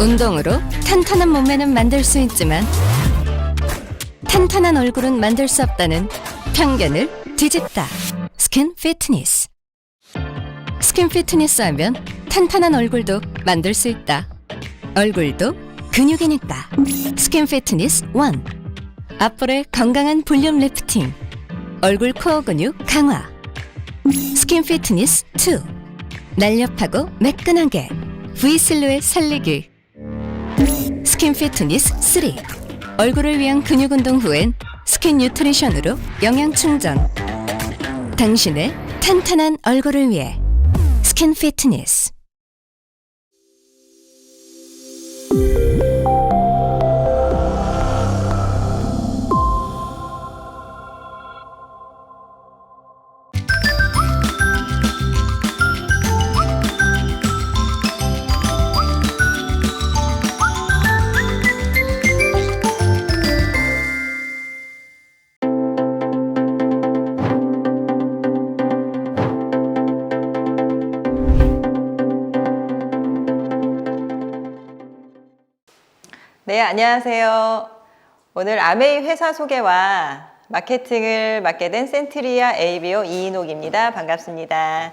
운동으로 탄탄한 몸매는 만들 수 있지만 탄탄한 얼굴은 만들 수 없다는 편견을 뒤집다. 스킨 피트니스. 스킨 피트니스 하면 탄탄한 얼굴도 만들 수 있다. 얼굴도 근육이니까. 스킨 피트니스 1. 앞볼의 건강한 볼륨 리프팅. 얼굴 코어 근육 강화. 스킨 피트니스 2. 날렵하고 매끈하게 V 실루엣 살리기. 스킨 피트니스 3. 얼굴을 위한 근육 운동 후엔 스킨 뉴트리션으로 영양 충전. 당신의 탄탄한 얼굴을 위해 스킨 피트니스. 안녕하세요. 오늘 아메이 회사 소개와 마케팅을 맡게 된 센트리아 ABO 이인옥입니다. 반갑습니다.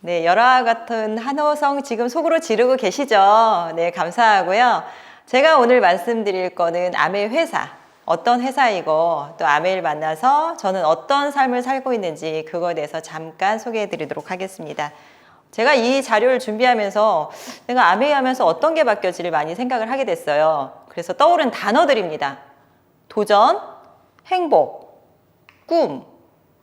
네, 열화와 같은 한호성 지금 속으로 지르고 계시죠? 네, 감사하고요. 제가 오늘 말씀드릴 거는 아메이 회사, 어떤 회사이고 또 아메이를 만나서 저는 어떤 삶을 살고 있는지 그거에 대해서 잠깐 소개해 드리도록 하겠습니다. 제가 이 자료를 준비하면서 내가 아메이 하면서 어떤 게 바뀌었지를 많이 생각을 하게 됐어요. 그래서 떠오른 단어들입니다. 도전, 행복, 꿈,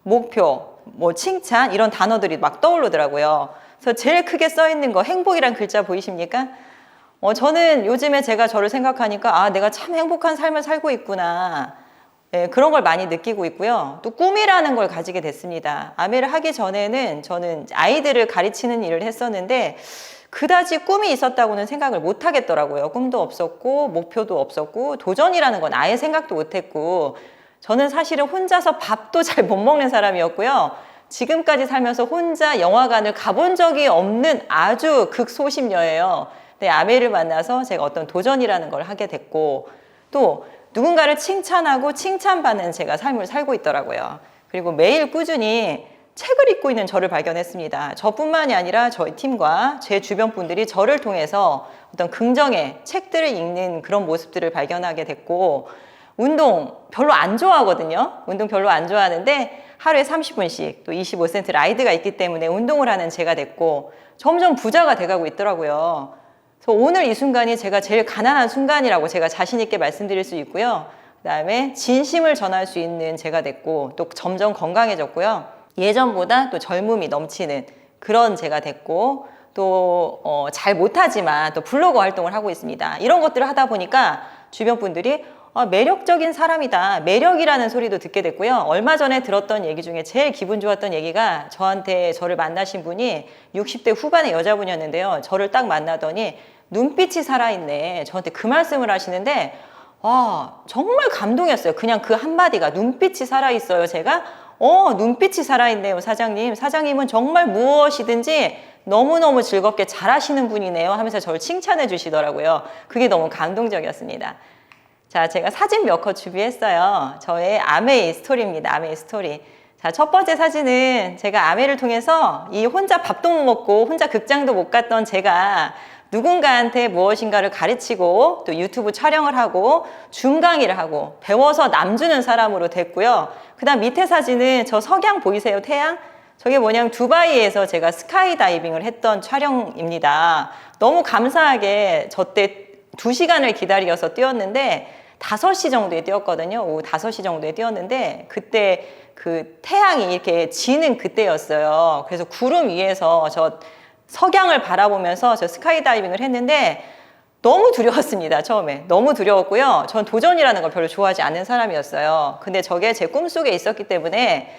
목표, 뭐 칭찬 이런 단어들이 막 떠오르더라고요. 그래서 제일 크게 써 있는 거 행복이란 글자 보이십니까? 어, 저는 요즘에 제가 저를 생각하니까 아, 내가 참 행복한 삶을 살고 있구나. 예, 그런 걸 많이 느끼고 있고요. 또 꿈이라는 걸 가지게 됐습니다. 아메를 하기 전에는 저는 아이들을 가르치는 일을 했었는데 그다지 꿈이 있었다고는 생각을 못 하겠더라고요. 꿈도 없었고 목표도 없었고 도전이라는 건 아예 생각도 못 했고 저는 사실은 혼자서 밥도 잘 못 먹는 사람이었고요. 지금까지 살면서 혼자 영화관을 가본 적이 없는 아주 극소심녀예요. 근데 아메를 만나서 제가 어떤 도전이라는 걸 하게 됐고 또 누군가를 칭찬하고 칭찬받는 제가 삶을 살고 있더라고요. 그리고 매일 꾸준히 책을 읽고 있는 저를 발견했습니다. 저뿐만이 아니라 저희 팀과 제 주변 분들이 저를 통해서 어떤 긍정의 책들을 읽는 그런 모습들을 발견하게 됐고, 운동 별로 안 좋아하거든요. 운동 별로 안 좋아하는데 하루에 30분씩 또 25센트 라이드가 있기 때문에 운동을 하는 제가 됐고, 점점 부자가 돼가고 있더라고요. 그래서 오늘 이 순간이 제가 제일 가난한 순간이라고 제가 자신 있게 말씀드릴 수 있고요. 그 다음에 진심을 전할 수 있는 제가 됐고 또 점점 건강해졌고요. 예전보다 또 젊음이 넘치는 그런 제가 됐고 또 어, 잘 못하지만 또 블로거 활동을 하고 있습니다. 이런 것들을 하다 보니까 주변 분들이 아, 매력적인 사람이다. 매력이라는 소리도 듣게 됐고요. 얼마 전에 들었던 얘기 중에 제일 기분 좋았던 얘기가 저한테 저를 만나신 분이 60대 후반의 여자분이었는데요. 저를 딱 만나더니 눈빛이 살아있네. 저한테 그 말씀을 하시는데 와, 정말 감동이었어요. 그냥 그 한마디가 눈빛이 살아있어요. 제가 어, 눈빛이 살아있네요, 사장님. 사장님은 정말 무엇이든지 너무너무 즐겁게 잘하시는 분이네요 하면서 저를 칭찬해 주시더라고요. 그게 너무 감동적이었습니다. 자, 제가 사진 몇 컷 준비했어요. 저의 아메이 스토리입니다. 아메이 스토리. 자, 첫 번째 사진은 제가 아메를 통해서 이 혼자 밥도 못 먹고 혼자 극장도 못 갔던 제가 누군가한테 무엇인가를 가르치고 또 유튜브 촬영을 하고 중강의를 하고 배워서 남주는 사람으로 됐고요. 그 다음 밑에 사진은 저 석양 보이세요? 태양? 저게 뭐냐면 두바이에서 제가 스카이 다이빙을 했던 촬영입니다. 너무 감사하게 저 때 두 시간을 기다려서 뛰었는데 5시 정도에 뛰었거든요. 오후 5시 정도에 뛰었는데 그때 그 태양이 이렇게 지는 그때였어요. 그래서 구름 위에서 저 석양을 바라보면서 저 스카이다이빙을 했는데 너무 두려웠습니다. 처음에. 너무 두려웠고요. 전 도전이라는 걸 별로 좋아하지 않는 사람이었어요. 근데 저게 제 꿈속에 있었기 때문에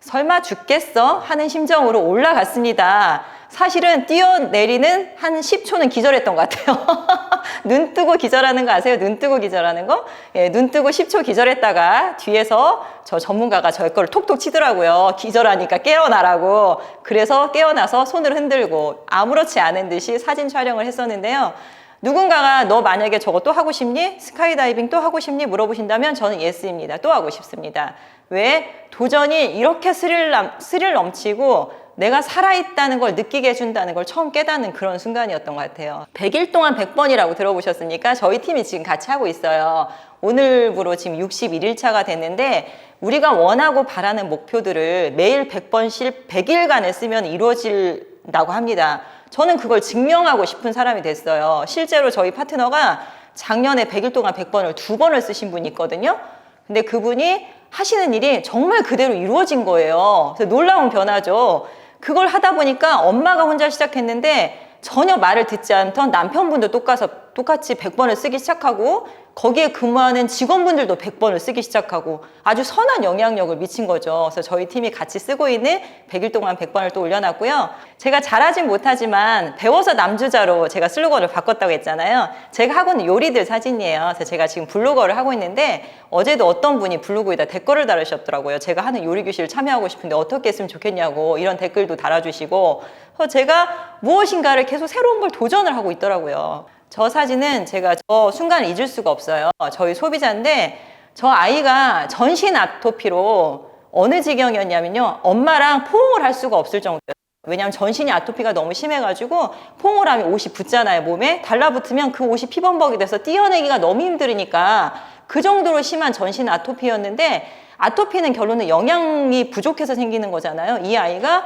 설마 죽겠어? 하는 심정으로 올라갔습니다. 사실은 뛰어내리는 한 10초는 기절했던 것 같아요. 눈 뜨고 기절하는 거 아세요? 눈 뜨고 기절하는 거? 예, 눈 뜨고 10초 기절했다가 뒤에서 저 전문가가 저의 걸 톡톡 치더라고요. 기절하니까 깨어나라고. 그래서 깨어나서 손을 흔들고 아무렇지 않은 듯이 사진 촬영을 했었는데요. 누군가가 너 만약에 저거 또 하고 싶니? 스카이다이빙 또 하고 싶니? 물어보신다면 저는 예스입니다. 또 하고 싶습니다. 왜? 도전이 이렇게 스릴, 남, 스릴 넘치고 내가 살아있다는 걸 느끼게 해준다는 걸 처음 깨닫는 그런 순간이었던 것 같아요. 100일 동안 100번이라고 들어보셨습니까? 저희 팀이 지금 같이 하고 있어요. 오늘부로 지금 61일차가 됐는데 우리가 원하고 바라는 목표들을 매일 100번씩 100일간에 쓰면 이루어진다고 합니다. 저는 그걸 증명하고 싶은 사람이 됐어요. 실제로 저희 파트너가 작년에 100일 동안 100번을 두 번을 쓰신 분이 있거든요. 근데 그분이 하시는 일이 정말 그대로 이루어진 거예요. 그래서 놀라운 변화죠. 그걸 하다 보니까 엄마가 혼자 시작했는데 전혀 말을 듣지 않던 남편분도 똑같이, 똑같이 100번을 쓰기 시작하고 거기에 근무하는 직원분들도 100번을 쓰기 시작하고 아주 선한 영향력을 미친 거죠. 그래서 저희 팀이 같이 쓰고 있는 100일 동안 100번을 또 올려놨고요. 제가 잘하진 못하지만 배워서 남주자로 제가 슬로건을 바꿨다고 했잖아요. 제가 하고 있는 요리들 사진이에요. 그래서 제가 지금 블로거를 하고 있는데 어제도 어떤 분이 블로그에다 댓글을 달으셨더라고요. 제가 하는 요리 교실 참여하고 싶은데 어떻게 했으면 좋겠냐고 이런 댓글도 달아주시고 제가 무엇인가를 계속 새로운 걸 도전을 하고 있더라고요. 저 사진은 제가 저 순간을 잊을 수가 없어요. 저희 소비자인데 저 아이가 전신 아토피로 어느 지경이었냐면요. 엄마랑 포옹을 할 수가 없을 정도였어요. 왜냐하면 전신이 아토피가 너무 심해가지고 포옹을 하면 옷이 붙잖아요 몸에 달라붙으면 그 옷이 피범벅이 돼서 띄어내기가 너무 힘들으니까 그 정도로 심한 전신 아토피였는데 아토피는 결론은 영양이 부족해서 생기는 거잖아요 이 아이가 여-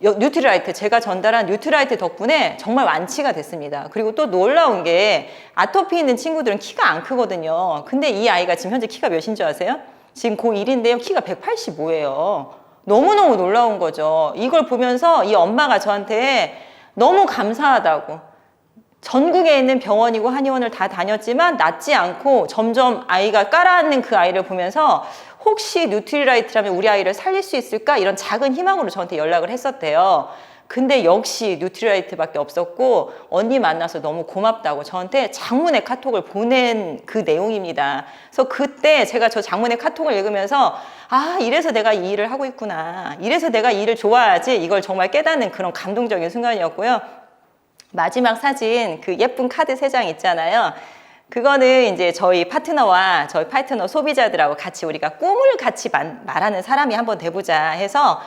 뉴트리라이트 제가 전달한 뉴트리라이트 덕분에 정말 완치가 됐습니다. 그리고 또 놀라운 게 아토피 있는 친구들은 키가 안 크거든요. 근데 이 아이가 지금 현재 키가 몇인 줄 아세요? 지금 고1인데요. 키가 185예요. 너무너무 놀라운 거죠. 이걸 보면서 이 엄마가 저한테 너무 감사하다고 전국에 있는 병원이고 한의원을 다 다녔지만 낫지 않고 점점 아이가 깔아앉는 그 아이를 보면서 혹시 뉴트리라이트라면 우리 아이를 살릴 수 있을까 이런 작은 희망으로 저한테 연락을 했었대요. 근데 역시 뉴트리라이트밖에 없었고 언니 만나서 너무 고맙다고 저한테 장문의 카톡을 보낸 그 내용입니다. 그래서 그때 제가 저 장문의 카톡을 읽으면서 아 이래서 내가 이 일을 하고 있구나. 이래서 내가 이 일을 좋아하지 이걸 정말 깨닫는 그런 감동적인 순간이었고요. 마지막 사진 그 예쁜 카드 세 장 있잖아요. 그거는 이제 저희 파트너와 저희 파트너 소비자들하고 같이 우리가 꿈을 같이 만- 말하는 사람이 한번 돼보자 해서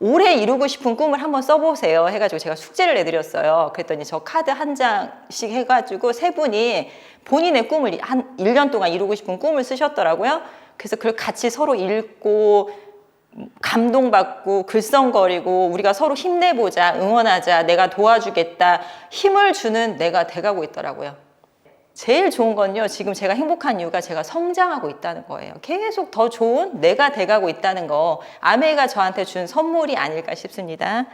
올해 이루고 싶은 꿈을 한번 써보세요 해가지고 제가 숙제를 내드렸어요. 그랬더니 저 카드 한 장씩 해가지고 세 분이 본인의 꿈을 한 1년 동안 이루고 싶은 꿈을 쓰셨더라고요. 그래서 그걸 같이 서로 읽고 감동받고 글썽거리고 우리가 서로 힘내보자 응원하자 내가 도와주겠다 힘을 주는 내가 돼가고 있더라고요 제일 좋은 건요 지금 제가 행복한 이유가 제가 성장하고 있다는 거예요 계속 더 좋은 내가 돼가고 있다는 거 아메가 저한테 준 선물이 아닐까 싶습니다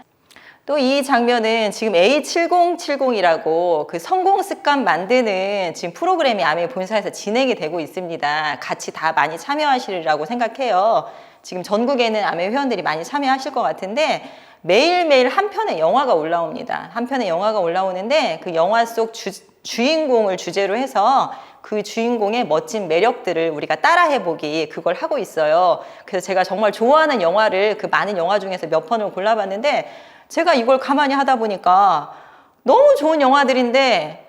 또 이 장면은 지금 A7070이라고 그 성공 습관 만드는 지금 프로그램이 아메 본사에서 진행이 되고 있습니다. 같이 다 많이 참여하시리라고 생각해요. 지금 전국에는 아메 회원들이 많이 참여하실 것 같은데 매일매일 한 편의 영화가 올라옵니다. 한 편의 영화가 올라오는데 그 영화 속 주, 주인공을 주제로 해서 그 주인공의 멋진 매력들을 우리가 따라해보기 그걸 하고 있어요. 그래서 제가 정말 좋아하는 영화를 그 많은 영화 중에서 몇 편을 골라봤는데 제가 이걸 가만히 하다 보니까 너무 좋은 영화들인데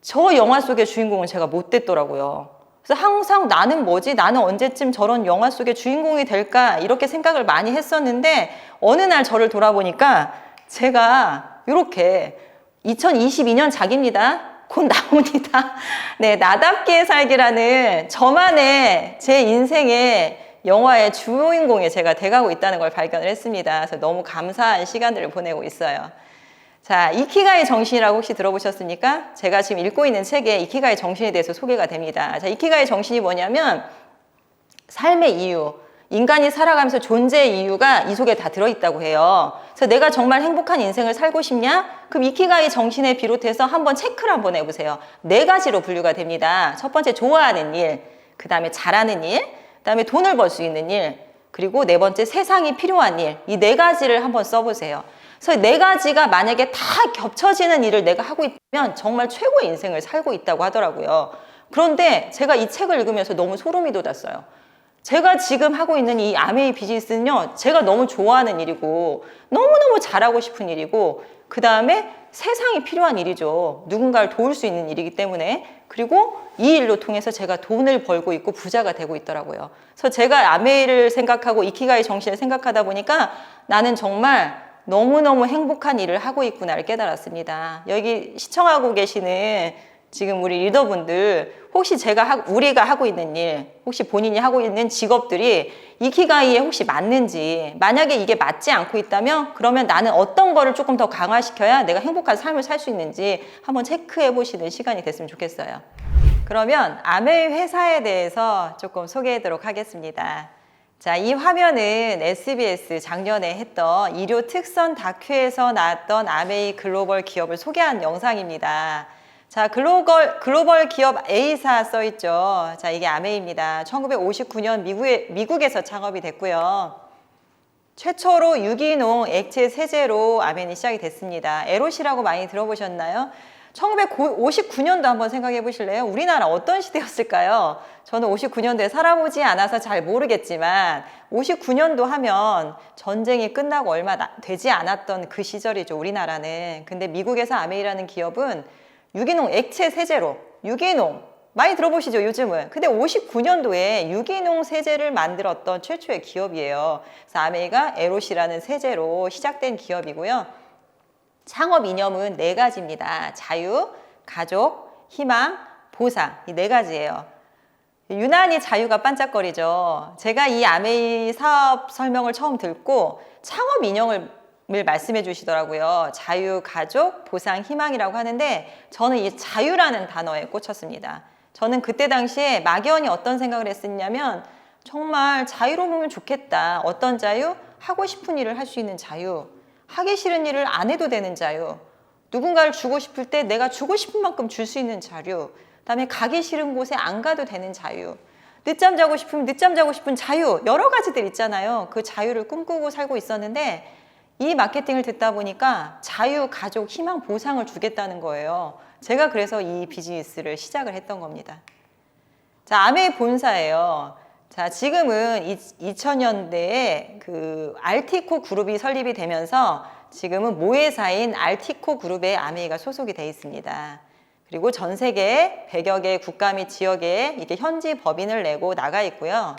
저 영화 속의 주인공은 제가 못 됐더라고요. 그래서 항상 나는 뭐지? 나는 언제쯤 저런 영화 속의 주인공이 될까? 이렇게 생각을 많이 했었는데 어느 날 저를 돌아보니까 제가 이렇게 2022년 작입니다. 곧 나옵니다. 네, 나답게 살기라는 저만의 제 인생의 영화의 주인공이 제가 돼가고 있다는 걸 발견을 했습니다. 그래서 너무 감사한 시간들을 보내고 있어요. 자, 이키가이 정신이라고 혹시 들어보셨습니까? 제가 지금 읽고 있는 책에 이키가이 정신에 대해서 소개가 됩니다. 자, 이키가이 정신이 뭐냐면 삶의 이유, 인간이 살아가면서 존재의 이유가 이 속에 다 들어있다고 해요. 그래서 내가 정말 행복한 인생을 살고 싶냐? 그럼 이키가이 정신에 비롯해서 한번 체크를 한번 해보세요. 네 가지로 분류가 됩니다. 첫 번째, 좋아하는 일. 그 다음에 잘하는 일. 그 다음에 돈을 벌 수 있는 일. 그리고 네 번째, 세상이 필요한 일. 이 네 가지를 한번 써보세요. 그래서 네 가지가 만약에 다 겹쳐지는 일을 내가 하고 있다면 정말 최고의 인생을 살고 있다고 하더라고요. 그런데 제가 이 책을 읽으면서 너무 소름이 돋았어요. 제가 지금 하고 있는 이 아메이 비즈니스는요, 제가 너무 좋아하는 일이고, 너무너무 잘하고 싶은 일이고, 그 다음에 세상이 필요한 일이죠. 누군가를 도울 수 있는 일이기 때문에. 그리고 이 일로 통해서 제가 돈을 벌고 있고 부자가 되고 있더라고요. 그래서 제가 아메이를 생각하고 이키가이 정신을 생각하다 보니까 나는 정말 너무너무 행복한 일을 하고 있구나를 깨달았습니다. 여기 시청하고 계시는 지금 우리 리더분들 혹시 제가 하, 우리가 하고 있는 일, 혹시 본인이 하고 있는 직업들이 이키가이에 혹시 맞는지, 만약에 이게 맞지 않고 있다면 그러면 나는 어떤 거를 조금 더 강화시켜야 내가 행복한 삶을 살 수 있는지 한번 체크해 보시는 시간이 됐으면 좋겠어요. 그러면 아메이 회사에 대해서 조금 소개하도록 하겠습니다. 자, 이 화면은 SBS 작년에 했던 일요 특선 다큐에서 나왔던 아메이 글로벌 기업을 소개한 영상입니다. 자, 글로벌, 글로벌 기업 A사 써 있죠. 자, 이게 아메이입니다. 1959년 미국에, 미국에서 창업이 됐고요. 최초로 유기농 액체 세제로 아멘이 시작이 됐습니다. 에롯이라고 많이 들어보셨나요? 1959년도 한번 생각해 보실래요? 우리나라 어떤 시대였을까요? 저는 59년도에 살아보지 않아서 잘 모르겠지만 59년도 하면 전쟁이 끝나고 얼마 나- 되지 않았던 그 시절이죠, 우리나라는. 근데 미국에서 아메이라는 기업은 유기농 액체 세제로 유기농. 많이 들어보시죠 요즘은. 근데 59년도에 유기농 세제를 만들었던 최초의 기업이에요. 그래서 아메이가 에롯이라는 세제로 시작된 기업이고요. 창업 이념은 네 가지입니다. 자유, 가족, 희망, 보상. 이 네 가지예요. 유난히 자유가 반짝거리죠. 제가 이 아메이 사업 설명을 처음 듣고 창업 인형을 말씀해 주시더라고요. 자유, 가족, 보상, 희망이라고 하는데 저는 이 자유라는 단어에 꽂혔습니다. 저는 그때 당시에 막연히 어떤 생각을 했었냐면 정말 자유로우면 좋겠다. 어떤 자유? 하고 싶은 일을 할 수 있는 자유. 하기 싫은 일을 안 해도 되는 자유. 누군가를 주고 싶을 때 내가 주고 싶은 만큼 줄 수 있는 자유. 그다음에 가기 싫은 곳에 안 가도 되는 자유. 늦잠 자고 싶으면 늦잠 자고 싶은 자유. 여러 가지들 있잖아요. 그 자유를 꿈꾸고 살고 있었는데 이 마케팅을 듣다 보니까 자유, 가족, 희망, 보상을 주겠다는 거예요. 제가 그래서 이 비즈니스를 시작을 했던 겁니다. 자, 아메이 본사예요. 자, 지금은 2000년대에 그 알티코 그룹이 설립이 되면서 지금은 모회사인 알티코 그룹에 아메이가 소속이 돼 있습니다. 그리고 전 세계 100여 개 국가 및 지역에 이게 현지 법인을 내고 나가 있고요.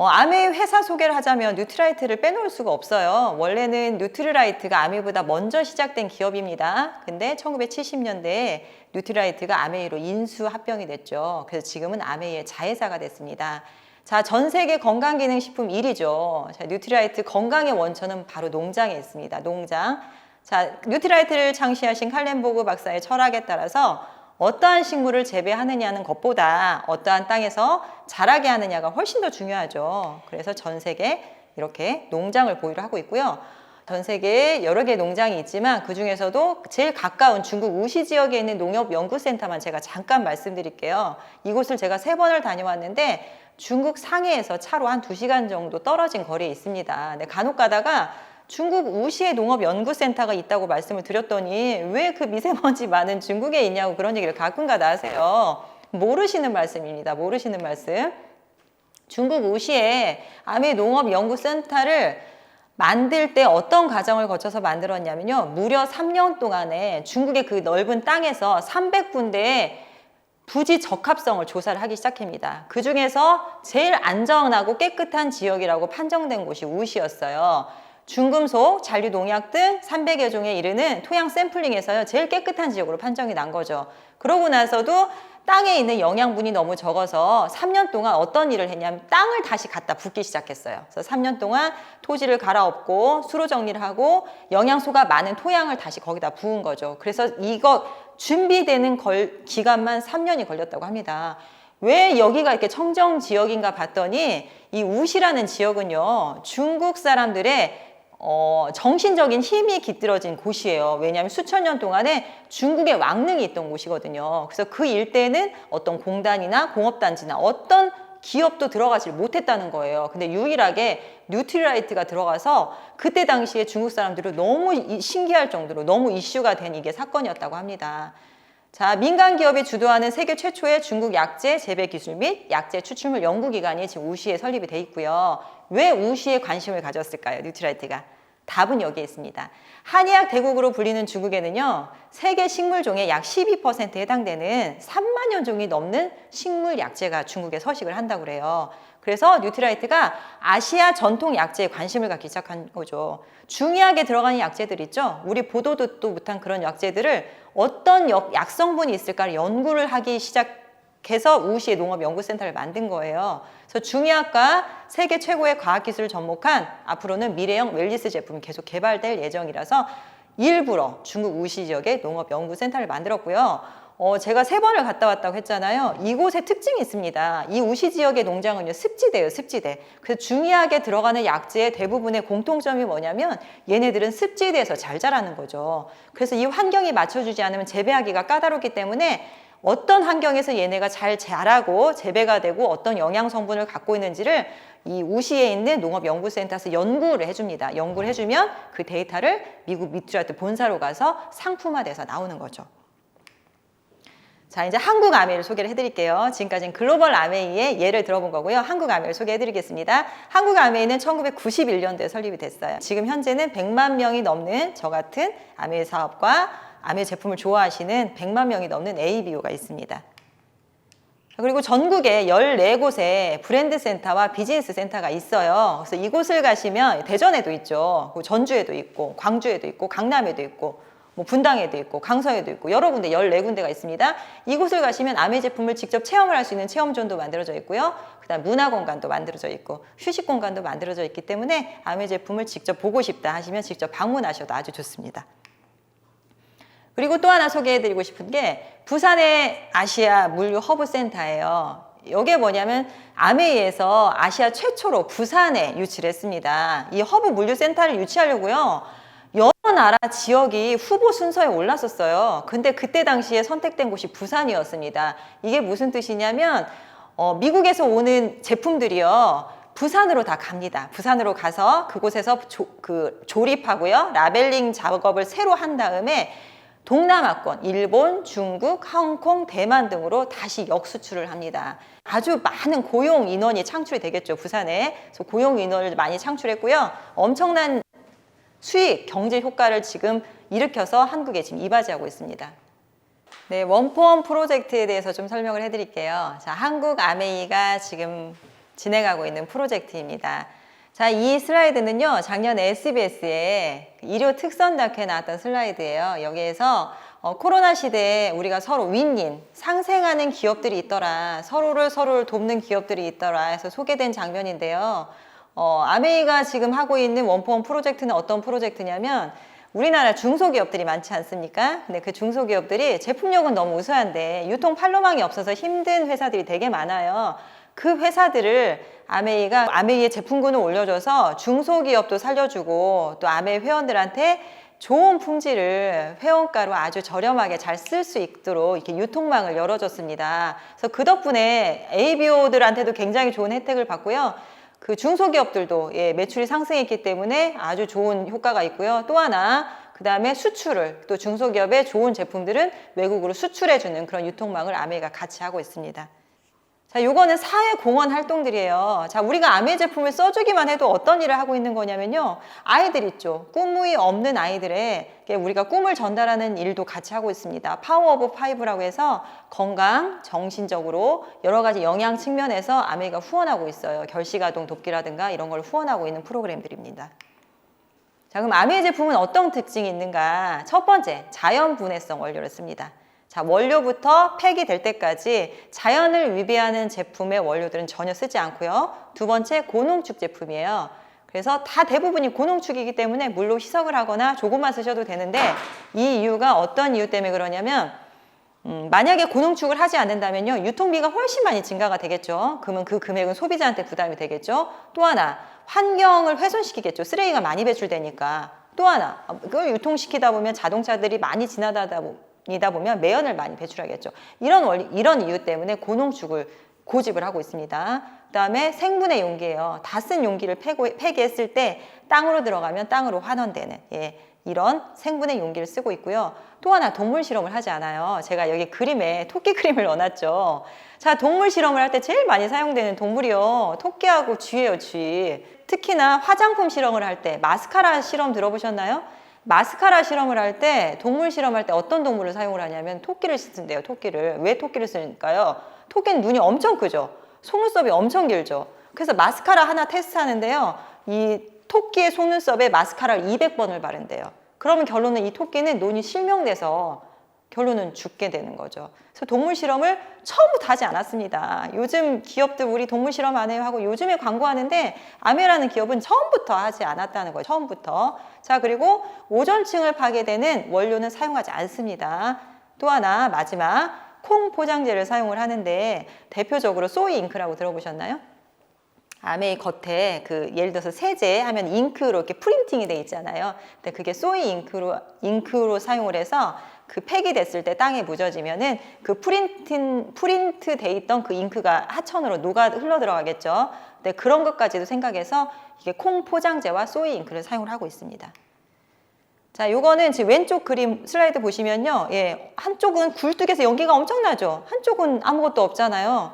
어, 아메이 회사 소개를 하자면 뉴트라이트를 빼놓을 수가 없어요. 원래는 뉴트라이트가 아메이보다 먼저 시작된 기업입니다. 근데 1970년대에 뉴트라이트가 아메이로 인수 합병이 됐죠. 그래서 지금은 아메이의 자회사가 됐습니다. 자, 전 세계 건강기능식품 1위죠. 자, 뉴트라이트 건강의 원천은 바로 농장에 있습니다. 농장. 자, 뉴트라이트를 창시하신 칼렌보그 박사의 철학에 따라서 어떠한 식물을 재배하느냐는 것보다 어떠한 땅에서 자라게 하느냐가 훨씬 더 중요하죠. 그래서 전 세계 이렇게 농장을 보유를 하고 있고요. 전 세계에 여러 개의 농장이 있지만 그 중에서도 제일 가까운 중국 우시 지역에 있는 농업연구센터만 제가 잠깐 말씀드릴게요. 이곳을 제가 세 번을 다녀왔는데 중국 상해에서 차로 한 두 시간 정도 떨어진 거리에 있습니다. 네, 간혹 가다가 중국 우시에 농업연구센터가 있다고 말씀을 드렸더니 왜 그 미세먼지 많은 중국에 있냐고 그런 얘기를 가끔가다 하세요. 모르시는 말씀입니다. 모르시는 말씀. 중국 우시에 아메 농업연구센터를 만들 때 어떤 과정을 거쳐서 만들었냐면요. 무려 3년 동안에 중국의 그 넓은 땅에서 300군데의 부지 적합성을 조사를 하기 시작합니다. 그 중에서 제일 안전하고 깨끗한 지역이라고 판정된 곳이 우시였어요. 중금속, 잔류 농약 등 300여 종에 이르는 토양 샘플링에서요 제일 깨끗한 지역으로 판정이 난 거죠. 그러고 나서도 땅에 있는 영양분이 너무 적어서 3년 동안 어떤 일을 했냐면 땅을 다시 갖다 붓기 시작했어요. 그래서 3년 동안 토지를 갈아엎고 수로 정리를 하고 영양소가 많은 토양을 다시 거기다 부은 거죠. 그래서 이거 준비되는 걸 기간만 3년이 걸렸다고 합니다. 왜 여기가 이렇게 청정 지역인가 봤더니 이 우시라는 지역은요 중국 사람들의 어, 정신적인 힘이 깃들어진 곳이에요. 왜냐하면 수천 년 동안에 중국의 왕릉이 있던 곳이거든요. 그래서 그 일대에는 어떤 공단이나 공업단지나 어떤 기업도 들어가질 못했다는 거예요. 근데 유일하게 뉴트리라이트가 들어가서 그때 당시에 중국 사람들이 너무 이- 신기할 정도로 너무 이슈가 된 이게 사건이었다고 합니다. 자, 민간 기업이 주도하는 세계 최초의 중국 약재 재배 기술 및 약재 추출물 연구기관이 지금 우시에 설립이 돼 있고요. 왜 우시에 관심을 가졌을까요? 뉴트라이트가. 답은 여기에 있습니다. 한의학 대국으로 불리는 중국에는요, 세계 식물종의 약 12%에 해당되는 3만 년 종이 넘는 식물 약재가 중국에 서식을 한다고 그래요. 그래서 뉴트라이트가 아시아 전통 약재에 관심을 갖기 시작한 거죠. 중의학에 들어가는 약재들 있죠? 우리 보도 듣도 못한 그런 약재들을 어떤 약- 약성분이 있을까를 연구를 하기 시작해서 우시의 농업연구센터를 만든 거예요. 그래서 중의학과 세계 최고의 과학기술을 접목한 앞으로는 미래형 웰리스 제품이 계속 개발될 예정이라서 일부러 중국 우시 지역에 농업연구센터를 만들었고요. 어, 제가 세 번을 갔다 왔다고 했잖아요. 이곳에 특징이 있습니다. 이 우시 지역의 농장은요, 습지대예요, 습지대. 그래서 중의학에 들어가는 약재의 대부분의 공통점이 뭐냐면 얘네들은 습지대에서 잘 자라는 거죠. 그래서 이 환경이 맞춰주지 않으면 재배하기가 까다롭기 때문에 어떤 환경에서 얘네가 잘 자라고 재배가 되고 어떤 영양 성분을 갖고 있는지를 이 우시에 있는 농업연구센터에서 연구를 해줍니다. 연구를 해주면 그 데이터를 미국 미트라트 본사로 가서 상품화돼서 나오는 거죠. 자, 이제 한국 아메이를 소개를 해드릴게요. 지금까지는 글로벌 아메이의 예를 들어본 거고요. 한국 아메이를 소개해드리겠습니다. 한국 아메이는 1991년도에 설립이 됐어요. 지금 현재는 100만 명이 넘는 저 같은 아메이 사업과 아메이 제품을 좋아하시는 100만 명이 넘는 ABO가 있습니다. 그리고 전국에 14곳의 브랜드 센터와 비즈니스 센터가 있어요. 그래서 이곳을 가시면 대전에도 있죠. 전주에도 있고, 광주에도 있고, 강남에도 있고, 뭐 분당에도 있고, 강서에도 있고, 여러 군데 14군데가 있습니다. 이곳을 가시면 아메 제품을 직접 체험을 할 수 있는 체험존도 만들어져 있고요. 그다음 문화 공간도 만들어져 있고, 휴식 공간도 만들어져 있기 때문에 아메 제품을 직접 보고 싶다 하시면 직접 방문하셔도 아주 좋습니다. 그리고 또 하나 소개해드리고 싶은 게 부산의 아시아 물류 허브 센터예요. 이게 뭐냐면 아메이에서 아시아 최초로 부산에 유치를 했습니다. 이 허브 물류 센터를 유치하려고요. 여러 나라 지역이 후보 순서에 올랐었어요. 근데 그때 당시에 선택된 곳이 부산이었습니다. 이게 무슨 뜻이냐면 어, 미국에서 오는 제품들이요. 부산으로 다 갑니다. 부산으로 가서 그곳에서 조, 그 조립하고요. 라벨링 작업을 새로 한 다음에 동남아권, 일본, 중국, 홍콩, 대만 등으로 다시 역수출을 합니다. 아주 많은 고용 인원이 창출이 되겠죠, 부산에. 그래서 고용 인원을 많이 창출했고요. 엄청난 수익, 경제 효과를 지금 일으켜서 한국에 지금 이바지하고 있습니다. 네, 원포원 프로젝트에 대해서 좀 설명을 해드릴게요. 자, 한국 아메이가 지금 진행하고 있는 프로젝트입니다. 자, 이 슬라이드는요, 작년 SBS에 일요 특선 다큐에 나왔던 슬라이드예요. 여기에서 어, 코로나 시대에 우리가 서로 윈윈, 상생하는 기업들이 있더라, 서로를 서로를 돕는 기업들이 있더라 해서 소개된 장면인데요. 어, 아메이가 지금 하고 있는 원포원 프로젝트는 어떤 프로젝트냐면 우리나라 중소기업들이 많지 않습니까? 근데 그 중소기업들이 제품력은 너무 우수한데 유통 판로망이 없어서 힘든 회사들이 되게 많아요. 그 회사들을 아메이가 아메이의 제품군을 올려줘서 중소기업도 살려주고 또 아메이 회원들한테 좋은 품질을 회원가로 아주 저렴하게 잘 쓸 수 있도록 이렇게 유통망을 열어줬습니다. 그래서 그 덕분에 ABO들한테도 굉장히 좋은 혜택을 받고요. 그 중소기업들도 예, 매출이 상승했기 때문에 아주 좋은 효과가 있고요. 또 하나 그 다음에 수출을 또 중소기업의 좋은 제품들은 외국으로 수출해주는 그런 유통망을 아메이가 같이 하고 있습니다. 자, 요거는 사회 공헌 활동들이에요. 자, 우리가 아메 제품을 써주기만 해도 어떤 일을 하고 있는 거냐면요. 아이들 있죠. 꿈이 없는 아이들에게 우리가 꿈을 전달하는 일도 같이 하고 있습니다. 파워 오브 파이브라고 해서 건강, 정신적으로 여러 가지 영양 측면에서 아메가 후원하고 있어요. 결식아동 돕기라든가 이런 걸 후원하고 있는 프로그램들입니다. 자, 그럼 아메 제품은 어떤 특징이 있는가? 첫 번째, 자연 분해성 원료를 씁니다. 자, 원료부터 팩이 될 때까지 자연을 위배하는 제품의 원료들은 전혀 쓰지 않고요. 두 번째, 고농축 제품이에요. 그래서 다 대부분이 고농축이기 때문에 물로 희석을 하거나 조금만 쓰셔도 되는데 이 이유가 어떤 이유 때문에 그러냐면 음, 만약에 고농축을 하지 않는다면요 유통비가 훨씬 많이 증가가 되겠죠. 그러면 그 금액은 소비자한테 부담이 되겠죠. 또 하나 환경을 훼손시키겠죠. 쓰레기가 많이 배출되니까. 또 하나 그걸 유통시키다 보면 자동차들이 많이 지나다다 이다 보면 매연을 많이 배출하겠죠. 이런 원리, 이런 이유 때문에 고농축을 고집을 하고 있습니다. 그 다음에 생분해 용기예요. 다 쓴 용기를 폐고, 폐기했을 때 땅으로 들어가면 땅으로 환원되는 예, 이런 생분해 용기를 쓰고 있고요. 또 하나 동물 실험을 하지 않아요. 제가 여기 그림에 토끼 그림을 넣어놨죠. 자, 동물 실험을 할 때 제일 많이 사용되는 동물이요. 토끼하고 쥐예요, 쥐. 특히나 화장품 실험을 할 때 마스카라 실험 들어보셨나요? 마스카라 실험을 할 때 동물 실험할 때 어떤 동물을 사용을 하냐면 토끼를 쓴대요, 토끼를. 왜 토끼를 쓰니까요? 토끼는 눈이 엄청 크죠. 속눈썹이 엄청 길죠. 그래서 마스카라 하나 테스트하는데요. 이 토끼의 속눈썹에 마스카라를 200번을 바른대요. 그러면 결론은 이 토끼는 눈이 실명돼서 결론은 죽게 되는 거죠. 그래서 동물 실험을 처음부터 하지 않았습니다. 요즘 기업들 우리 동물 실험 안 해요 하고 요즘에 광고하는데 아메라는 기업은 처음부터 하지 않았다는 거예요. 처음부터. 자, 그리고 오존층을 파괴되는 원료는 사용하지 않습니다. 또 하나 마지막 콩 포장재를 사용을 하는데 대표적으로 소이 잉크라고 들어보셨나요? 아메이 겉에 그 예를 들어서 세제 하면 잉크로 이렇게 프린팅이 돼 있잖아요. 근데 그게 소이 잉크로 잉크로 사용을 해서 그 팩이 됐을 때 땅에 묻어지면은 그 프린팅 프린트 돼 있던 그 잉크가 하천으로 녹아 흘러 들어가겠죠. 근데 그런 것까지도 생각해서 이게 콩 포장재와 소이 잉크를 사용을 하고 있습니다. 자, 요거는 지금 왼쪽 그림 슬라이드 보시면요. 예, 한쪽은 굴뚝에서 연기가 엄청나죠. 한쪽은 아무것도 없잖아요.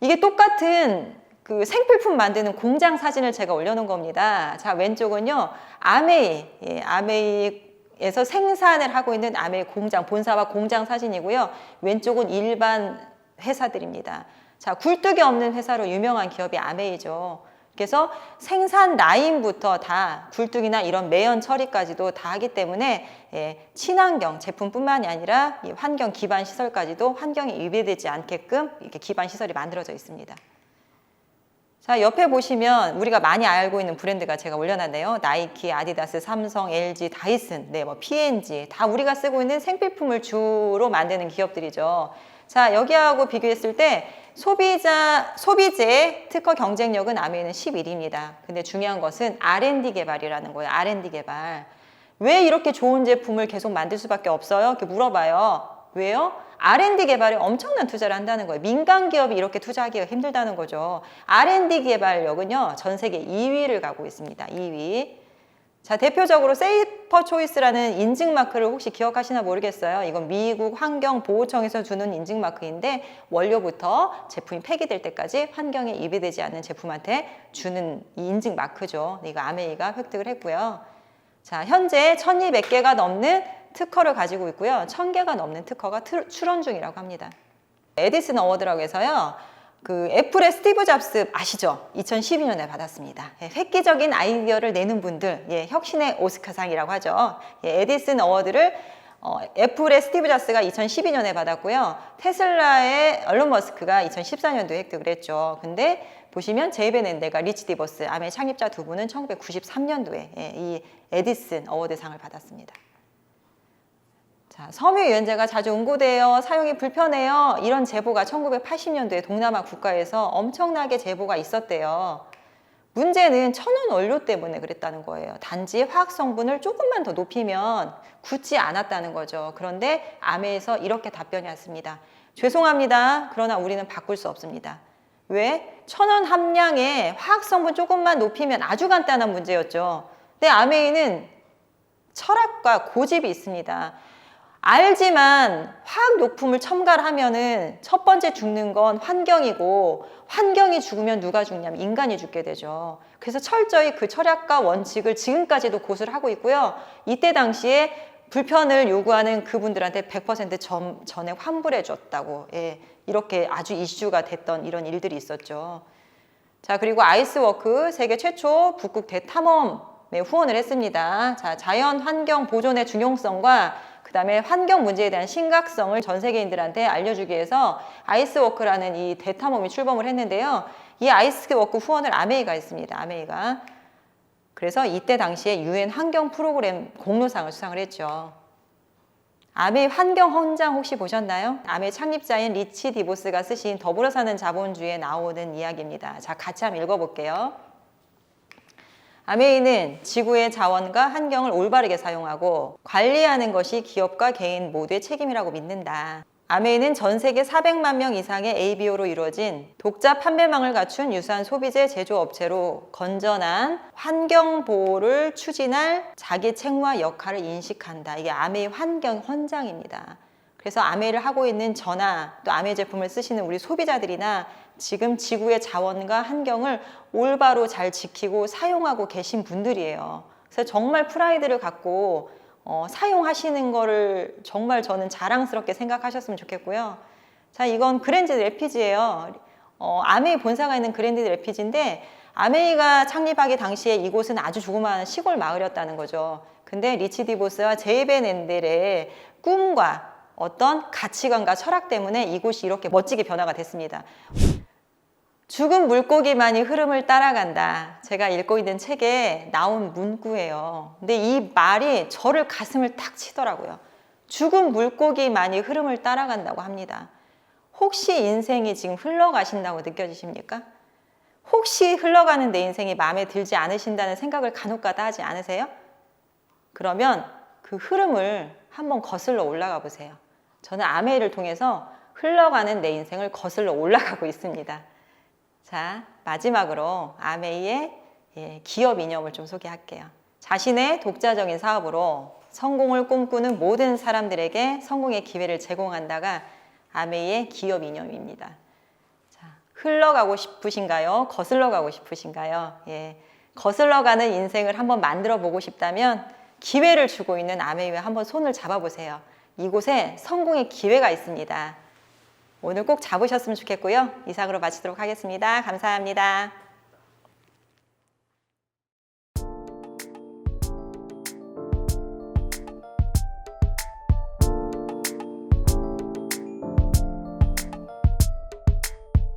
이게 똑같은 그 생필품 만드는 공장 사진을 제가 올려놓은 겁니다. 자, 왼쪽은요, 아메이, 예, 아메이에서 생산을 하고 있는 아메이 공장, 본사와 공장 사진이고요. 왼쪽은 일반 회사들입니다. 자, 굴뚝이 없는 회사로 유명한 기업이 아메이죠. 그래서 생산 라인부터 다 굴뚝이나 이런 매연 처리까지도 다 하기 때문에 예, 친환경 제품뿐만이 아니라 이 환경 기반 시설까지도 환경에 위배되지 않게끔 이렇게 기반 시설이 만들어져 있습니다. 자, 옆에 보시면 우리가 많이 알고 있는 브랜드가 제가 올려놨네요. 나이키, 아디다스, 삼성, LG, 다이슨, 네, 뭐 P&G 다 우리가 쓰고 있는 생필품을 주로 만드는 기업들이죠. 자, 여기하고 비교했을 때 소비자 소비재 특허 경쟁력은 아메이는 11위입니다. 근데 중요한 것은 R&D 개발이라는 거예요. R&D 개발. 왜 이렇게 좋은 제품을 계속 만들 수밖에 없어요? 이렇게 물어봐요. 왜요? R&D 개발에 엄청난 투자를 한다는 거예요. 민간 기업이 이렇게 투자하기가 힘들다는 거죠. R&D 개발력은요, 전 세계 2위를 가고 있습니다. 2위. 자, 대표적으로 세이퍼 초이스라는 인증 마크를 혹시 기억하시나 모르겠어요. 이건 미국 환경보호청에서 주는 인증 마크인데 원료부터 제품이 폐기될 때까지 환경에 이배되지 않는 제품한테 주는 이 인증 마크죠. 이거 아메이가 획득을 했고요. 자, 현재 1200개가 넘는 특허를 가지고 있고요. 1000개가 넘는 특허가 트- 출원 중이라고 합니다. 에디슨 어워드라고 해서요. 그 애플의 스티브 잡스 아시죠? 2012년에 받았습니다. 예, 획기적인 아이디어를 내는 분들, 예, 혁신의 오스카상이라고 하죠. 예, 에디슨 어워드를 어, 애플의 스티브 잡스가 2012년에 받았고요. 테슬라의 얼론 머스크가 2014년도에 획득을 했죠. 근데 보시면 제이벤 앤데가 리치 디버스, 아메 창립자 두 분은 1993년도에 예, 이 에디슨 어워드상을 받았습니다. 자, 섬유유연제가 자주 응고돼요. 사용이 불편해요. 이런 제보가 1980년도에 동남아 국가에서 엄청나게 제보가 있었대요. 문제는 천연 원료 때문에 그랬다는 거예요. 단지 화학 성분을 조금만 더 높이면 굳지 않았다는 거죠. 그런데 암에서 이렇게 답변이 왔습니다. 죄송합니다. 그러나 우리는 바꿀 수 없습니다. 왜? 천연 함량의 화학 성분 조금만 높이면 아주 간단한 문제였죠. 근데 아메이는 철학과 고집이 있습니다. 알지만 화학 용품을 첨가를 하면은 첫 번째 죽는 건 환경이고 환경이 죽으면 누가 죽냐면 인간이 죽게 되죠. 그래서 철저히 그 철학과 원칙을 지금까지도 고수를 하고 있고요. 이때 당시에 불편을 요구하는 그분들한테 100% 전, 전액 환불해 줬다고 예, 이렇게 아주 이슈가 됐던 이런 일들이 있었죠. 자 그리고 아이스워크 세계 최초 북극 대탐험에 후원을 했습니다. 자 자연 환경 보존의 중요성과 그다음에 환경 문제에 대한 심각성을 전 세계인들한테 알려주기 위해서 아이스워크라는 이 대탐험이 출범을 했는데요. 이 아이스워크 후원을 아메이가 했습니다. 아메이가 그래서 이때 당시에 유엔 환경 프로그램 공로상을 수상을 했죠. 아메 환경 헌장 혹시 보셨나요? 아메 창립자인 리치 디보스가 쓰신 더불어 사는 자본주의에 나오는 이야기입니다. 자, 같이 한번 읽어볼게요. 아메이는 지구의 자원과 환경을 올바르게 사용하고 관리하는 것이 기업과 개인 모두의 책임이라고 믿는다. 아메이는 전 세계 400만 명 이상의 ABO로 이루어진 독자 판매망을 갖춘 유사한 소비재 제조업체로 건전한 환경 보호를 추진할 자기 책무와 역할을 인식한다. 이게 아메이 환경 헌장입니다. 그래서 아메이를 하고 있는 저나 또 아메이 제품을 쓰시는 우리 소비자들이나 지금 지구의 자원과 환경을 올바로 잘 지키고 사용하고 계신 분들이에요. 그래서 정말 프라이드를 갖고 어, 사용하시는 거를 정말 저는 자랑스럽게 생각하셨으면 좋겠고요. 자, 이건 그랜드 레피지예요. 어, 아메이 본사가 있는 그랜드 레피지인데 아메이가 창립하기 당시에 이곳은 아주 조그마한 시골 마을이었다는 거죠. 근데 리치 디보스와 제이벤 앤델의 꿈과 어떤 가치관과 철학 때문에 이곳이 이렇게 멋지게 변화가 됐습니다. 죽은 물고기만이 흐름을 따라간다. 제가 읽고 있는 책에 나온 문구예요. 근데 이 말이 저를 가슴을 탁 치더라고요. 죽은 물고기만이 흐름을 따라간다고 합니다. 혹시 인생이 지금 흘러가신다고 느껴지십니까? 혹시 흘러가는 내 인생이 마음에 들지 않으신다는 생각을 간혹 가다 하지 않으세요? 그러면 그 흐름을 한번 거슬러 올라가 보세요. 저는 아메이를 통해서 흘러가는 내 인생을 거슬러 올라가고 있습니다. 자, 마지막으로 아메이의 예, 기업 이념을 좀 소개할게요. 자신의 독자적인 사업으로 성공을 꿈꾸는 모든 사람들에게 성공의 기회를 제공한다가 아메이의 기업 이념입니다. 자, 흘러가고 싶으신가요? 거슬러 가고 싶으신가요? 예, 거슬러 가는 인생을 한번 만들어 보고 싶다면 기회를 주고 있는 아메이와 한번 손을 잡아보세요. 이곳에 성공의 기회가 있습니다. 오늘 꼭 잡으셨으면 좋겠고요. 이상으로 마치도록 하겠습니다. 감사합니다.